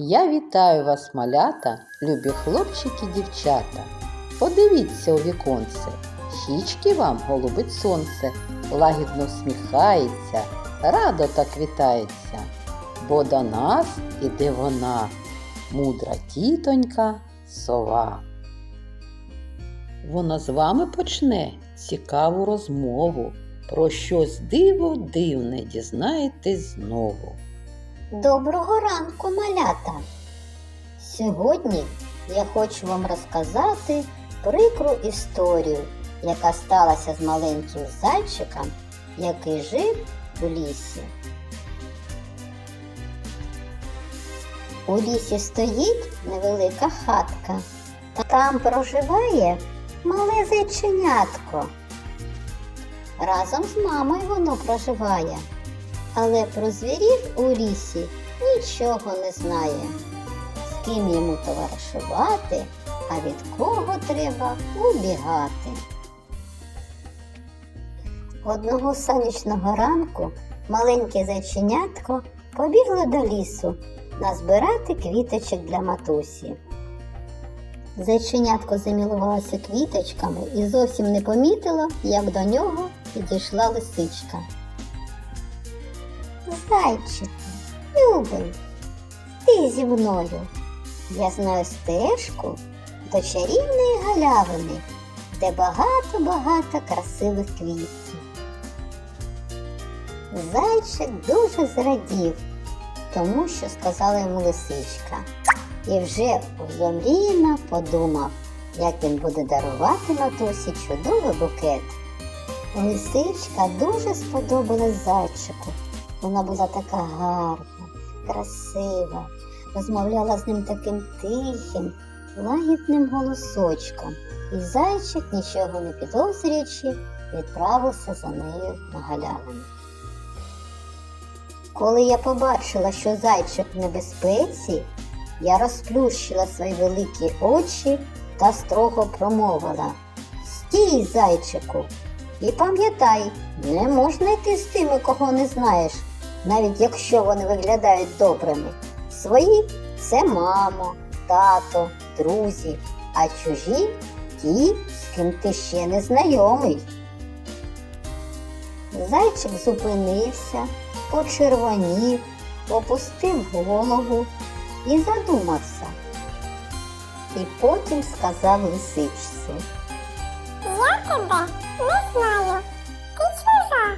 Я вітаю вас, малята, любі хлопчики, дівчата. Подивіться у віконце, щічки вам голубить сонце, лагідно всміхається, радо так вітається, бо до нас іде вона, мудра тітонька сова. Вона з вами почне цікаву розмову. Про щось диво дивне дізнаєтесь знову. Доброго ранку, малята! Сьогодні я хочу вам розказати прикру історію, яка сталася з маленьким зайчиком, який жив у лісі. У лісі стоїть невелика хатка, та там проживає мале зайченятко. Разом з мамою воно проживає але про звірів у лісі нічого не знає. З ким йому товаришувати, а від кого треба убігати. Одного сонячного ранку маленьке зайченятко побігло до лісу назбирати квіточок для матусі. Зайченятко замілувалося квіточками і зовсім не помітило, як до нього підійшла лисичка. Зайчику, любий, ти зі мною. Я знаю стежку до чарівної галявини, де багато-багато красивих квітів. Зайчик дуже зрадів, тому що сказала йому лисичка, і вже зомріяно подумав, як він буде дарувати матусі чудовий букет. Лисичка дуже сподобалась зайчику. Вона була така гарна, красива, розмовляла з ним таким тихим, лагідним голосочком, і зайчик, нічого не підозрюючи, відправився за нею на галявину. Коли я побачила, що зайчик в небезпеці, я розплющила свої великі очі та строго промовила. Стій, зайчику, і пам'ятай, не можна йти з тими, кого не знаєш, навіть якщо вони виглядають добрими. Свої це мамо, тато, друзі, а чужі ті, з ким ти ще не знайомий. Зайчик зупинився, почервонів, опустив голову і задумався. І потім сказав лисичці. Я тебе не знаю. Ти чужа.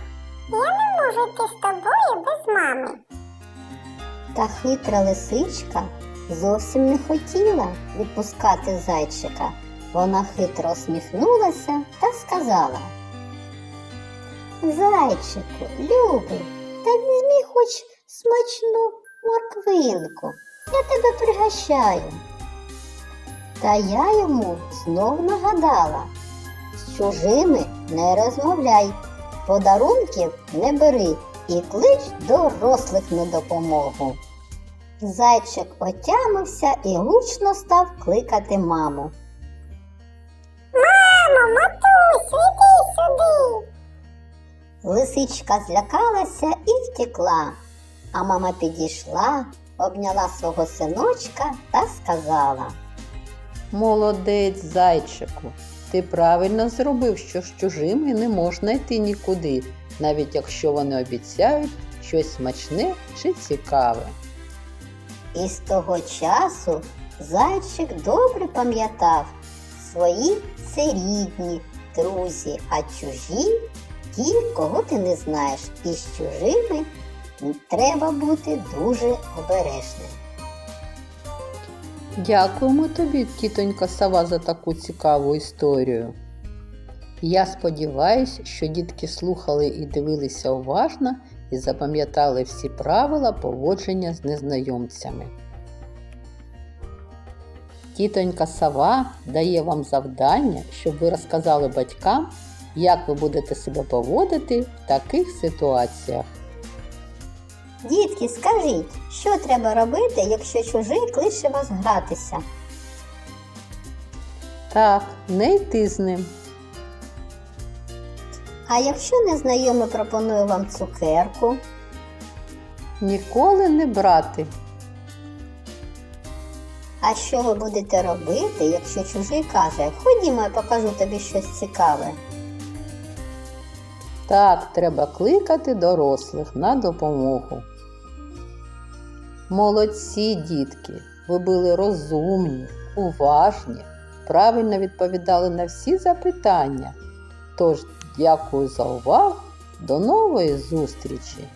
Я не можу йти з тобою без мами. Та хитра лисичка зовсім не хотіла відпускати зайчика. Вона хитро усміхнулася та сказала. Зайчику, любий, та візьми хоч смачну морквинку. Я тебе пригощаю. Та я йому знов нагадала, з чужими не розмовляй, подарунків не бери і клич дорослих на допомогу. Зайчик отямився і гучно став кликати маму. Мамо, матусю, іди сюди. Лисичка злякалася і втекла, а мама підійшла, обняла свого синочка та сказала. Молодець, зайчику. Ти правильно зробив, що з чужими не можна йти нікуди, навіть якщо вони обіцяють щось смачне чи цікаве. І з того часу зайчик добре пам'ятав, свої це рідні, друзі, а чужі ті, кого ти не знаєш, і з чужими треба бути дуже обережним. Дякуємо тобі, тітонька сова, за таку цікаву історію. Я сподіваюся, що дітки слухали і дивилися уважно і запам'ятали всі правила поводження з незнайомцями. Тітонька сова дає вам завдання, щоб ви розказали батькам, як ви будете себе поводити в таких ситуаціях. Дітки, скажіть, що треба робити, якщо чужий кличе вас гратися? Так, не йти з ним. А якщо незнайомий пропонує вам цукерку, Ніколи не брати. А що ви будете робити, якщо чужий каже, ходімо, я покажу тобі щось цікаве? Так, треба кликати дорослих на допомогу. Молодці, дітки, ви були розумні, уважні, правильно відповідали на всі запитання. Тож, дякую за увагу. До нової зустрічі!